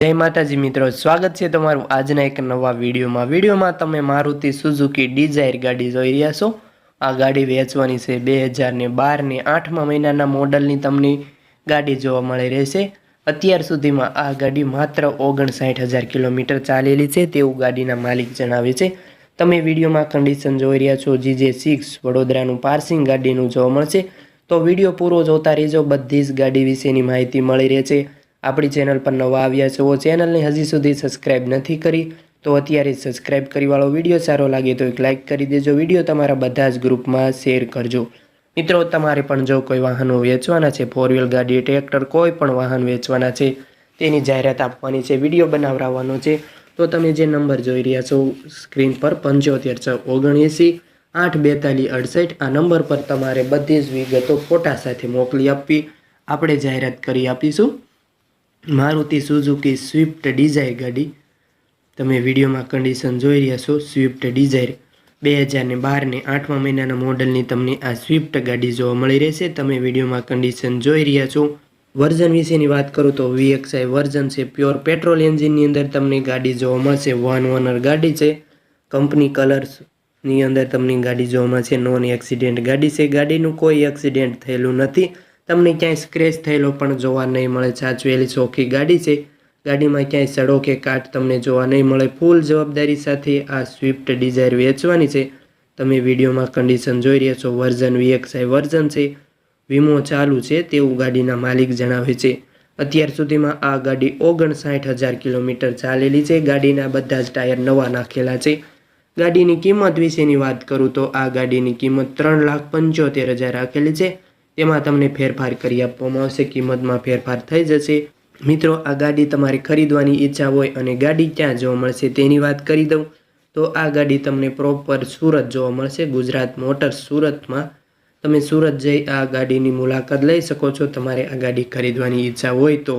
જય માતાજી મિત્રો, સ્વાગત છે તમારું આજના એક નવા વિડીયોમાં. વિડીયોમાં તમે મારુતિ સુઝુકી ડિઝાયર ગાડી જોઈ રહ્યા છો. આ ગાડી વેચવાની છે બે હજારને બારને આઠમા મહિનાના મોડલની તમને ગાડી જોવા મળી રહેશે. અત્યાર સુધીમાં આ ગાડી માત્ર ઓગણસાઠ હજાર કિલોમીટર ચાલેલી છે તેવું ગાડીના માલિક જણાવે છે. તમે વિડીયોમાં કન્ડિશન જોઈ રહ્યા છો જીજે સિક્સ વડોદરાનું પાર્સિંગ ગાડીનું જોવા મળશે. તો વીડિયો પૂરો જોતા રહેજો, બધી જ ગાડી વિશેની માહિતી મળી રહે છે આપણી ચેનલ પર નવા આવ્યા છો ચેનલને હજી સુધી સબસ્ક્રાઇબ નથી કરી, તો અત્યારે સબસ્ક્રાઈબ સબસ્ક્રાઇબ કરી વીડિયો સારો લાગે તો એક લાઇક કરી દેજો. વીડિયો તમારા બધા જ ગ્રુપમાં શેર કરજો. મિત્રો, તમારે પણ જો કોઈ વાહનો વેચવાના છે ફોર વ્હીલ ગાડી ટ્રેક્ટર કોઈ પણ વાહન વેચવાના છે, તેની જાહેરાત આપવાની છે, વીડિયો બનાવવાનો છે, તો તમે જે નંબર જોઈ રહ્યા છો સ્ક્રીન પર પંચોતેર છ ઓગણએંસી, આઠ બેતાલીસ અડસઠ, આ નંબર પર તમારે બધી જ વિગતો ફોટા સાથે મોકલી આપવી. આપણે જાહેરાત કરી આપીશું. મારુતિ સુઝુકી સ્વિફ્ટ ડિઝાયર ગાડી. તમે વિડીયોમાં કન્ડિશન જોઈ રહ્યા છો, સ્વિફ્ટ ડિઝાયર. બે હજાર ને બાર આઠમા મહિનાના મોડલની તમને આ સ્વિફ્ટ ગાડી જોવા મળી રહેશે. તમે વિડીયોમાં કન્ડિશન જોઈ રહ્યા છો. વર્ઝન વિશેની વાત કરું તો વીએક્સઆઈ વર્ઝન છે. પ્યોર પેટ્રોલ એન્જિનની અંદર તમને ગાડી જોવા મળશે. વન ઓનર ગાડી છે. કંપની કલર્સની અંદર તમને ગાડી જોવા મળશે. નોન એક્સિડેન્ટ ગાડી છે. ગાડીનું કોઈ એક્સિડેન્ટ થયેલું નથી. તમને ક્યાંય સ્ક્રેચ થયેલો પણ જોવા નહીં મળે. સાચવેલી ચોખ્ખી ગાડી છે. ગાડીમાં ક્યાંય સડો કે કાટ તમને જોવા નહીં મળે. ફૂલ જવાબદારી સાથે આ સ્વિફ્ટ ડિઝાયર વેચવાની છે. તમે વિડીયોમાં કન્ડિશન જોઈ રહ્યા છો. વર્ઝન વીએક્સઆઈ વર્ઝન છે. વીમો ચાલુ છે તેવું ગાડીના માલિક જણાવે છે. અત્યાર સુધીમાં આ ગાડી ઓગણસાઠ હજાર કિલોમીટર ચાલેલી છે. ગાડીના બધા જ ટાયર નવા નાખેલા છે. ગાડીની કિંમત વિશેની વાત કરું તો આ ગાડીની કિંમત ત્રણ લાખ પંચોતેર હજાર રાખેલી છે. તેમાં તમને ફેરફાર કરી આપવામાં આવશે, કિંમતમાં ફેરફાર થઈ જશે. મિત્રો, આ ગાડી તમારે ખરીદવાની ઈચ્છા હોય અને ગાડી ક્યાં જોવા મળશે તેની વાત કરી દઉં. તો આ ગાડી તમને પ્રોપર સુરત જોવા મળશે, ગુજરાત મોટર્સ સુરતમાં. તમે સુરત જઈ આ ગાડીની મુલાકાત લઈ શકો છો, તમારે આ ગાડી ખરીદવાની ઈચ્છા હોય તો.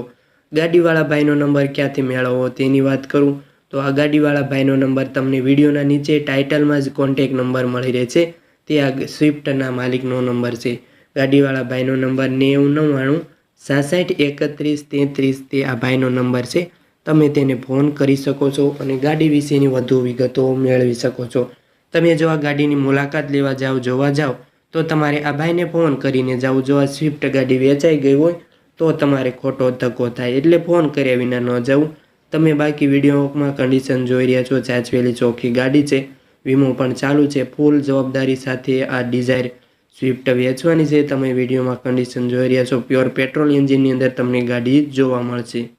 ગાડીવાળા ભાઈનો નંબર ક્યાંથી મેળવવો તેની વાત કરું. તો આ ગાડીવાળા ભાઈનો નંબર તમને વિડીયોના નીચે ટાઇટલમાં જ કોન્ટેક નંબર મળી રહે છે તે આ સ્વિફ્ટના માલિકનો નંબર છે. ગાડીવાળા ભાઈનો નંબર નેવું નવ્વાણું, સાસઠ એકત્રીસ તેત્રીસ તે આ ભાઈનો નંબર છે. તમે તેને ફોન કરી શકો છો અને ગાડી વિશેની વધુ વિગતો મેળવી શકો છો. તમે જો આ ગાડીની મુલાકાત લેવા જાઓ જોવા જાઓ તો તમારે આ ભાઈને ફોન કરીને જાઓ જો આ સ્વિફ્ટ ગાડી વેચાઈ ગઈ હોય, તો તમારે ખોટો ધક્કો થાય. એટલે ફોન કર્યા વિના ન જવું. તમે બાકી વિડીયોમાં કન્ડિશન જોઈ રહ્યા છો. ચાચવેલી ચોખ્ખી ગાડી છે. વીમો પણ ચાલુ છે. ફૂલ જવાબદારી સાથે આ ડિઝાયર સ્વિફ્ટ વેચવાની છે. તમે વિડીયોમાં કન્ડિશન જોઈ રહ્યા છો. પ્યોર પેટ્રોલ એન્જિનની અંદર તમને ગાડી જોવા મળશે.